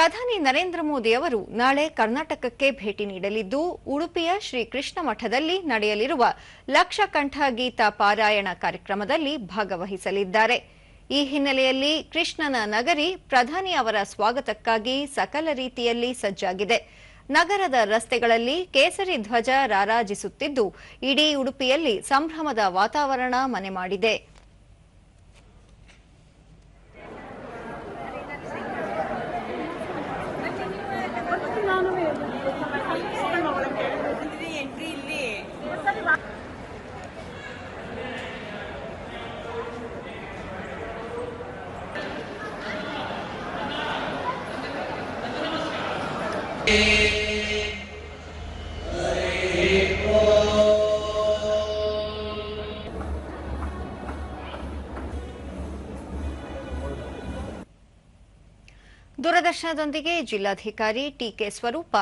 ಪ್ರಧಾನಿ ನರೇಂದ್ರ ಮೋದಿ ಅವರು ನಾಳೆ ಕರ್ನಾಟಕಕ್ಕೆ ಭೇಟಿ ನೀಡಲಿದ್ದು, ಉಡುಪಿಯ ಶ್ರೀ ಕೃಷ್ಣ ಮಠದಲ್ಲಿ ನಡೆಯಲಿರುವ ಲಕ್ಷಕಂಠ ಗೀತಾ ಪಾರಾಯಣ ಕಾರ್ಯಕ್ರಮದಲ್ಲಿ ಭಾಗವಹಿಸಲಿದ್ದಾರೆ. ಈ ಹಿನ್ನೆಲೆಯಲ್ಲಿ ಕೃಷ್ಣನ ನಗರಿ ಪ್ರಧಾನಿ ಅವರ ಸ್ವಾಗತಕ್ಕಾಗಿ ಸಕಲ ರೀತಿಯಲ್ಲಿ ಸಜ್ಜಾಗಿದೆ. ನಗರದ ರಸ್ತೆಗಳಲ್ಲಿ ಕೇಸರಿ ಧ್ವಜ ರಾರಾಜಿಸುತ್ತಿದ್ದು, ಇಡೀ ಉಡುಪಿಯಲ್ಲಿ ಸಂಭ್ರಮದ ವಾತಾವರಣ ಮನೆ ಮಾಡಿದೆ. ದೂರದರ್ಶನದೊಂದಿಗೆ ಜಿಲ್ಲಾಧಿಕಾರಿ ಟಿಕೆ ಸ್ವರೂಪ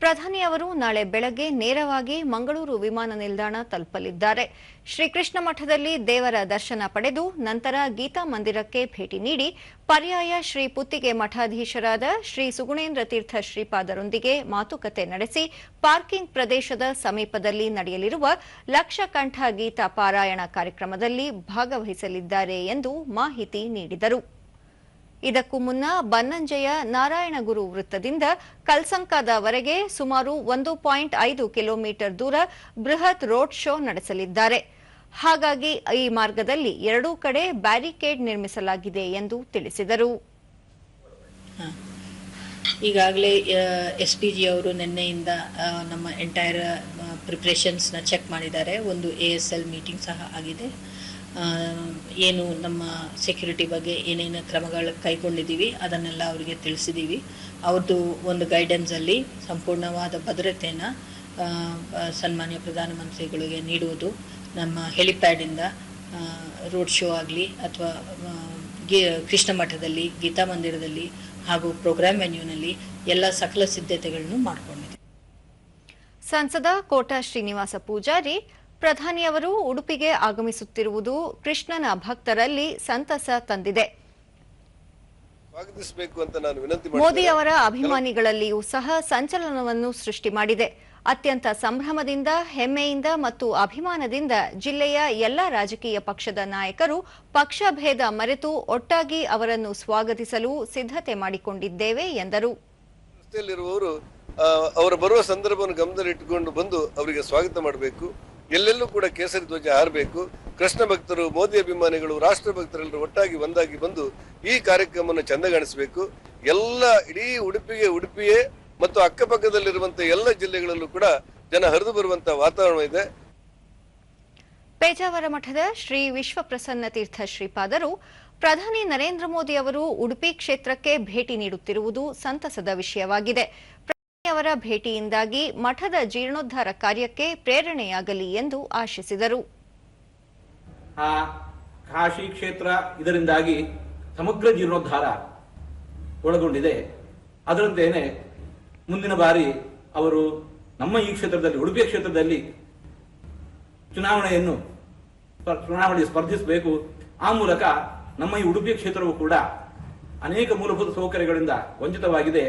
ಪ್ರಧಾನಿ ಅವರು ನಾಳೆ ಬೆಳಗ್ಗೆ ನೇರವಾಗಿ ಮಂಗಳೂರು ವಿಮಾನ ನಿಲ್ದಾಣ ತಲುಪಲಿದ್ದಾರೆ. ಶ್ರೀಕೃಷ್ಣ ಮಠದಲ್ಲಿ ದೇವರ ದರ್ಶನ ಪಡೆದು ನಂತರ ಗೀತಾ ಮಂದಿರಕ್ಕೆ ಭೇಟಿ ನೀಡಿ ಪರ್ಯಾಯ ಶ್ರೀ ಪುತ್ತಿಗೆ ಮಠಾಧೀಶರಾದ ಶ್ರೀ ಸುಗುಣೇಂದ್ರ ತೀರ್ಥ ಶ್ರೀಪಾದರೊಂದಿಗೆ ಮಾತುಕತೆ ನಡೆಸಿ ಪಾರ್ಕಿಂಗ್ ಪ್ರದೇಶದ ಸಮೀಪದಲ್ಲಿ ನಡೆಯಲಿರುವ ಲಕ್ಷಕಂಠ ಗೀತಾ ಪಾರಾಯಣ ಕಾರ್ಯಕ್ರಮದಲ್ಲಿ ಭಾಗವಹಿಸಲಿದ್ದಾರೆ ಎಂದು ಮಾಹಿತಿ ನೀಡಿದರು. ಇದಕ್ಕೂ ಮುನ್ನ ಬನ್ನಂಜೆಯ ನಾರಾಯಣಗುರು ವೃತ್ತದಿಂದ ಕಲ್ಸಂಕದವರೆಗೆ ಸುಮಾರು ಒಂದು ಪಾಯಿಂಟ್ ಐದು ಕಿಲೋಮೀಟರ್ ದೂರ ಬೃಹತ್ ರೋಡ್ ಶೋ ನಡೆಸಲಿದ್ದಾರೆ. ಹಾಗಾಗಿ ಈ ಮಾರ್ಗದಲ್ಲಿ ಎರಡೂ ಕಡೆ ಬ್ಯಾರಿಕೇಡ್ ನಿರ್ಮಿಸಲಾಗಿದೆ ಎಂದು ತಿಳಿಸಿದರು. ಈಗಾಗಲೇ ಎಸ್ ಪಿ ಜಿ ಅವರು ನಿನ್ನೆಯಿಂದ ನಮ್ಮ ಎಂಟೈರ್ ಪ್ರಿಪ್ರೇಷನ್ಸ್ನ ಚೆಕ್ ಮಾಡಿದ್ದಾರೆ. ಒಂದು ಎ ಎಸ್ ಎಲ್ ಮೀಟಿಂಗ್ ಸಹ ಆಗಿದೆ. ಏನು ನಮ್ಮ ಸೆಕ್ಯೂರಿಟಿ ಬಗ್ಗೆ ಏನೇನು ಕ್ರಮಗಳು ಕೈಗೊಂಡಿದ್ದೀವಿ, ಅದನ್ನೆಲ್ಲ ಅವರಿಗೆ ತಿಳಿಸಿದ್ದೀವಿ. ಅವ್ರದ್ದು ಒಂದು ಗೈಡೆನ್ಸಲ್ಲಿ ಸಂಪೂರ್ಣವಾದ ಭದ್ರತೆಯನ್ನು ಸನ್ಮಾನ್ಯ ಪ್ರಧಾನಮಂತ್ರಿಗಳಿಗೆ ನೀಡುವುದು ನಮ್ಮ ಹೆಲಿಪ್ಯಾಡಿಂದ ರೋಡ್ ಶೋ ಆಗಲಿ ಅಥವಾ ಕೃಷ್ಣ ಮಠದಲ್ಲಿ, ಗೀತಾ ಮಂದಿರದಲ್ಲಿ ಹಾಗೂ ಪ್ರೋಗ್ರಾಮ್ ವೆನ್ಯೂನಲ್ಲಿ ಎಲ್ಲ ಸಕಲ ಸಿದ್ಧತೆಗಳನ್ನು ಮಾಡಿಕೊಂಡಿದೆ ಸಂಸದ ಕೋಟಾ ಶ್ರೀನಿವಾಸ ಪೂಜಾರಿ ಪ್ರಧಾನಿಯವರು ಉಡುಪಿಗೆ ಆಗಮಿಸುತ್ತಿರುವುದು ಕೃಷ್ಣನ ಭಕ್ತರಲ್ಲಿ ಸಂತಸ ತಂದಿದೆ. ಮೋದಿ. ಅವರ ಅಭಿಮಾನಿಗಳಲ್ಲಿಯೂ ಸಹ ಸಂಚಲನವನ್ನು ಸೃಷ್ಟಿ ಮಾಡಿದೆ. ಅತ್ಯಂತ ಸಂಭ್ರಮದಿಂದ ಹೆಮ್ಮೆಯಿಂದ ಮತ್ತು ಅಭಿಮಾನದಿಂದ ಜಿಲ್ಲೆಯ ಎಲ್ಲ ರಾಜಕೀಯ ಪಕ್ಷದ ನಾಯಕರು ಪಕ್ಷಭೇದ ಮರೆತು ಒಟ್ಟಾಗಿ ಅವರನ್ನು ಸ್ವಾಗತಿಸಲು ಸಿದ್ಧತೆ ಮಾಡಿಕೊಂಡಿದ್ದೇವೆ ಎಂದರು. ಅವರ ಬರುವ ಸಂದರ್ಭವನ್ನು ಗಮನದಲ್ಲಿಟ್ಟುಕೊಂಡು ಬಂದು ಅವರಿಗೆ ಸ್ವಾಗತ ಮಾಡಬೇಕು. ಎಲ್ಲೆಲ್ಲೂ ಕೂಡ ಕೇಸರಿ ಧ್ವಜ ಹಾರಬೇಕು. ಕೃಷ್ಣ ಭಕ್ತರು, ಮೋದಿ ಅಭಿಮಾನಿಗಳು, ರಾಷ್ಟ್ರ ಭಕ್ತರೆಲ್ಲರೂ ಒಟ್ಟಾಗಿ ಒಂದಾಗಿ ಬಂದು ಈ ಕಾರ್ಯಕ್ರಮವನ್ನು ಚಂದಗಾಣಿಸಬೇಕು. ಎಲ್ಲ ಇಡೀ ಉಡುಪಿಗೆ ಉಡುಪಿಯೇ ಮತ್ತು ಅಕ್ಕಪಕ್ಕದಲ್ಲಿರುವಂತಹ ಎಲ್ಲ ಜಿಲ್ಲೆಗಳಲ್ಲೂ ಕೂಡ ಜನ ಹರಿದು ಬರುವಂತಹ ವಾತಾವರಣ ಇದೆ. ಪೇಜಾವರ ಮಠದ ಶ್ರೀ ವಿಶ್ವಪ್ರಸನ್ನ ತೀರ್ಥ ಶ್ರೀಪಾದರು, ಪ್ರಧಾನಿ ನರೇಂದ್ರ ಮೋದಿ ಅವರು ಉಡುಪಿ ಕ್ಷೇತ್ರಕ್ಕೆ ಭೇಟಿ ನೀಡುತ್ತಿರುವುದು ಸಂತಸದ ವಿಷಯವಾಗಿದೆ. ಅವರ ಭೇಟಿಯಿಂದಾಗಿ ಮಠದ ಜೀರ್ಣೋದ್ಧಾರ ಕಾರ್ಯಕ್ಕೆ ಪ್ರೇರಣೆಯಾಗಲಿ ಎಂದು ಆಶಿಸಿದರು. ಆ ಕಾಶಿ ಕ್ಷೇತ್ರ ಇದರಿಂದಾಗಿ ಸಮಗ್ರ ಜೀರ್ಣೋದ್ಧಾರ ಒಳಗೊಂಡಿದೆ. ಅದರಂತೆಯೇ ಮುಂದಿನ ಬಾರಿ ಅವರು ನಮ್ಮ ಈ ಕ್ಷೇತ್ರದಲ್ಲಿ ಉಡುಪಿ ಕ್ಷೇತ್ರದಲ್ಲಿ ಚುನಾವಣೆಯನ್ನು ಚುನಾವಣೆ ಸ್ಪರ್ಧಿಸಬೇಕು. ಆ ಮೂಲಕ ನಮ್ಮ ಈ ಉಡುಪಿ ಕ್ಷೇತ್ರವು ಕೂಡ ಅನೇಕ ಮೂಲಭೂತ ಸೌಕರ್ಯಗಳಿಂದ ವಂಚಿತವಾಗಿದೆ.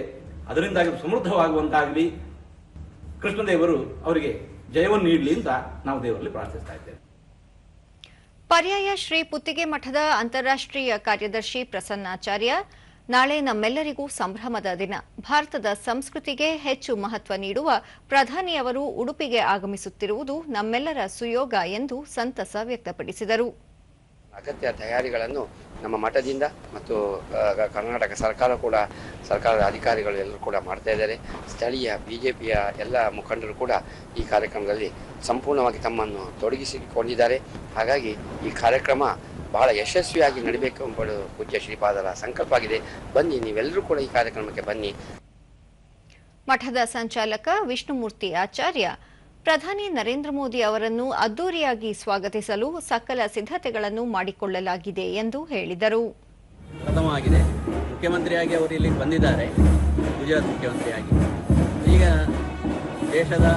ಅದರಿಂದಾಗಿ ಸಮೃದ್ಧವಾಗುವಂತಾಗಲಿ ಕೃಷ್ಣದೇವರು ಅವರಿಗೆ ಜಯವನ್ನು ನೀಡಲಿ ಅಂತ ನಾವು ದೇವರಲ್ಲಿ ಪ್ರಾರ್ಥಿಸ್ತಾ ಇದ್ದೇವೆ. ಪರ್ಯಾಯ ಶ್ರೀ ಪುತ್ತಿಗೆ ಮಠದ ಅಂತಾರಾಷ್ಟ್ರೀಯ ಕಾರ್ಯದರ್ಶಿ ಪ್ರಸನ್ನಾಚಾರ್ಯ ನಾಳೆ ನಮ್ಮೆಲ್ಲರಿಗೂ ಸಂಭ್ರಮದ ದಿನ. ಭಾರತದ ಸಂಸ್ಕೃತಿಗೆ ಹೆಚ್ಚು ಮಹತ್ವ ನೀಡುವ ಪ್ರಧಾನಿಯವರು ಉಡುಪಿಗೆ ಆಗಮಿಸುತ್ತಿರುವುದು ನಮ್ಮೆಲ್ಲರ ಸುಯೋಗ ಎಂದು ಸಂತಸ ವ್ಯಕ್ತಪಡಿಸಿದರು. ಅಗತ್ಯ ತಯಾರಿಗಳನ್ನು ನಮ್ಮ ಮಠದಿಂದ ಮತ್ತು ಕರ್ನಾಟಕ ಸರ್ಕಾರ ಕೂಡ, ಸರ್ಕಾರದ ಅಧಿಕಾರಿಗಳು ಎಲ್ಲರೂ ಕೂಡ ಮಾಡ್ತಾ ಇದ್ದಾರೆ. ಸ್ಥಳೀಯ ಬಿ ಜೆ ಪಿಯ ಎಲ್ಲ ಮುಖಂಡರು ಕೂಡ ಈ ಕಾರ್ಯಕ್ರಮದಲ್ಲಿ ಸಂಪೂರ್ಣವಾಗಿ ತಮ್ಮನ್ನು ತೊಡಗಿಸಿಕೊಂಡಿದ್ದಾರೆ. ಹಾಗಾಗಿ ಈ ಕಾರ್ಯಕ್ರಮ ಬಹಳ ಯಶಸ್ವಿಯಾಗಿ ನಡೀಬೇಕು ಎಂಬುದು ಪೂಜ್ಯ ಶ್ರೀಪಾದರ ಸಂಕಲ್ಪ ಆಗಿದೆ. ಬನ್ನಿ, ನೀವೆಲ್ಲರೂ ಕೂಡ ಈ ಕಾರ್ಯಕ್ರಮಕ್ಕೆ ಬನ್ನಿ. ಮಠದ ಸಂಚಾಲಕ ವಿಷ್ಣುಮೂರ್ತಿ ಆಚಾರ್ಯ ಪ್ರಧಾನಿ ನರೇಂದ್ರ ಮೋದಿ ಅವರನ್ನು ಅದ್ದೂರಿಯಾಗಿ ಸ್ವಾಗತಿಸಲು ಸಕಲ ಸಿದ್ಧತೆಗಳನ್ನು ಮಾಡಿಕೊಳ್ಳಲಾಗಿದೆ ಎಂದು ಹೇಳಿದರು. ಪ್ರಥಮವಾಗಿದೆ. ಮುಖ್ಯಮಂತ್ರಿಯಾಗಿ ಅವರು ಇಲ್ಲಿ ಬಂದಿದ್ದಾರೆ. ಗುಜರಾತ್ ಮುಖ್ಯಮಂತ್ರಿಯಾಗಿ. ಈಗ ದೇಶದ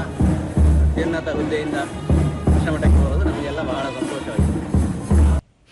ಅತ್ಯುನ್ನತ ಹುದ್ದೆಯಿಂದ ಕೃಷ್ಣ ಮಠಕ್ಕೆ ಬರೋದು ನಮಗೆಲ್ಲ ಬಹಳ ಸಂತೋಷ